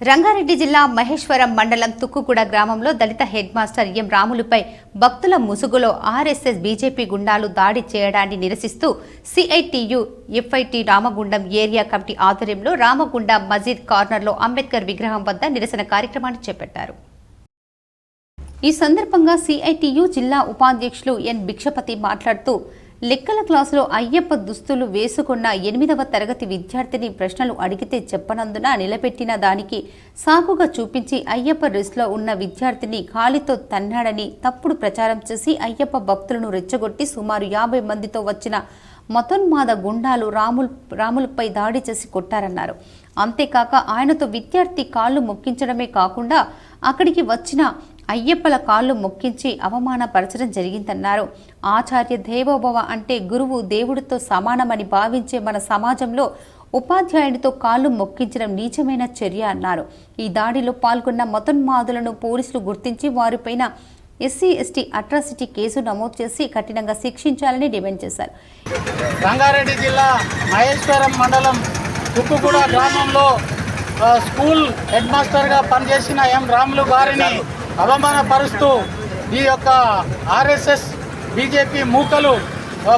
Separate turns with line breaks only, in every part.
రంగారెడ్డి జిల్లా మహేశ్వరం మండలం తుక్కుగూడ గ్రామంలో దళిత హెడ్ మాస్టర్ ఎం రాములుపై భక్తుల ముసుగులో ఆర్ఎస్ఎస్ బీజేపీ గుండాలు దాడి చేయడాన్ని నిరసిస్తూ CITU FIT Ramagundam area committee ఆధ్వర్యంలో రామగుండం మజీద్ కార్నర్లో అంబేద్కర్ విగ్రహం వద్ద నిరసన కార్యక్రమాన్ని చేపట్టారు. ఈ సందర్భంగా సిఐటియు జిల్లా ఉపాధ్యక్షులు ఎన్ భిక్షపతి మాట్లాడుతూ లెక్కల క్లాసులో అయ్యప్ప దుస్తులు వేసుకున్న ఎనిమిదవ తరగతి విద్యార్థిని ప్రశ్నలు అడిగితే చెప్పనందున నిలబెట్టిన దానికి సాకుగా చూపించి అయ్యప్ప డ్రెస్లో ఉన్న విద్యార్థిని కాలితో తన్నాడని తప్పుడు ప్రచారం చేసి అయ్యప్ప భక్తులను రెచ్చగొట్టి సుమారు యాభై మందితో వచ్చిన మతోన్మాద గుండాలు రాముల్ రాములపై దాడి చేసి కొట్టారన్నారు. అంతేకాక ఆయనతో విద్యార్థి కాళ్ళు మొక్కించడమే కాకుండా అక్కడికి వచ్చిన అయ్యప్పల కాళ్ళు మొక్కించి అవమానపరచడం జరిగిందన్నారు. ఆచార్య దేవోభవ అంటే గురువు దేవుడితో సమానమని భావించే మన సమాజంలో ఉపాధ్యాయునితో కాళ్ళు మొక్కించడం నీచమైన చర్య అన్నారు. ఈ దాడిలో పాల్గొన్న మతోన్మాదులను పోలీసులు గుర్తించి వారిపైన ఎస్సీ ఎస్టీ అట్రాసిటీ కేసు నమోదు చేసి కఠినంగా శిక్షించాలని డిమాండ్ చేశారు.
రంగారెడ్డి జిల్లా మహేశ్వరం మండలం తుక్కుగూడ గ్రామంలో స్కూల్ హెడ్ మాస్టర్గా పనిచేసిన ఎం. రాములు గారిని అవమానపరుస్తూ ఈ యొక్క ఆర్ఎస్ఎస్ బీజేపీ మూకలు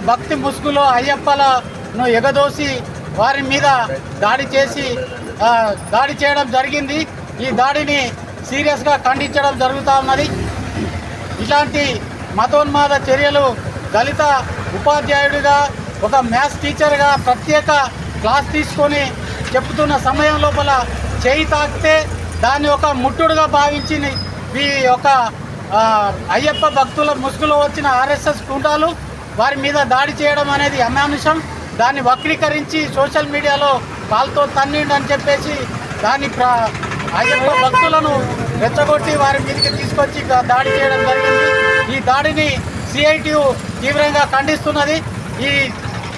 భక్తి ముసుగులో అయ్యప్పలను ఎగదోసి వారి మీద దాడి చేసి దాడి చేయడం జరిగింది. ఈ దాడిని సీరియస్గా ఖండించడం జరుగుతూ ఉన్నది. ఇలాంటి మతోన్మాద చర్యలు దళిత ఉపాధ్యాయుడిగా ఒక మ్యాథ్స్ టీచర్గా ప్రత్యేక క్లాస్ తీసుకొని చెప్తున్న సమయం లోపల చేయి తాకితే దాన్ని ఒక ముట్టుడుగా భావించి ఈ యొక్క అయ్యప్ప భక్తుల ముసుగులో వచ్చిన ఆర్ఎస్ఎస్ గుండాలు వారి మీద దాడి చేయడం అనేది అమానుషం. దాన్ని వక్రీకరించి సోషల్ మీడియాలో కాల్తో తన్నిండి అని చెప్పేసి దాన్ని అయ్యప్ప భక్తులను రెచ్చగొట్టి వారి మీదకి తీసుకొచ్చి దాడి చేయడం జరిగింది. ఈ దాడిని సిఐటియు తీవ్రంగా ఖండిస్తున్నది. ఈ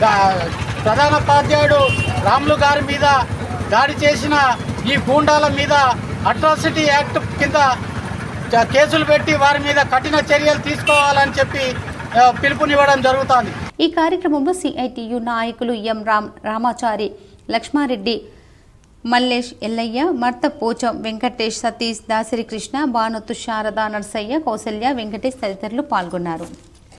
ప్రధానోపాధ్యాయుడు ప్రధాన ఉపాధ్యాయుడు రాములు గారి మీద దాడి చేసిన ఈ గూండాల మీద అట్రాసిటీ యాక్ట్ కింద కేసులు పెట్టి వారి మీద కఠిన చర్యలు తీసుకోవాలని చెప్పి పిలుపునివ్వడం జరుగుతుంది.
ఈ కార్యక్రమంలో సిఐటియు నాయకులు ఎం రామ్ రామాచారి లక్ష్మారెడ్డి మల్లేష్ ఎల్లయ్య మర్త పోచం వెంకటేష్ సతీష్ దాసరి కృష్ణ భానుతు శారదా నర్సయ్య కౌసల్య వెంకటేష్ తదితరులు పాల్గొన్నారు.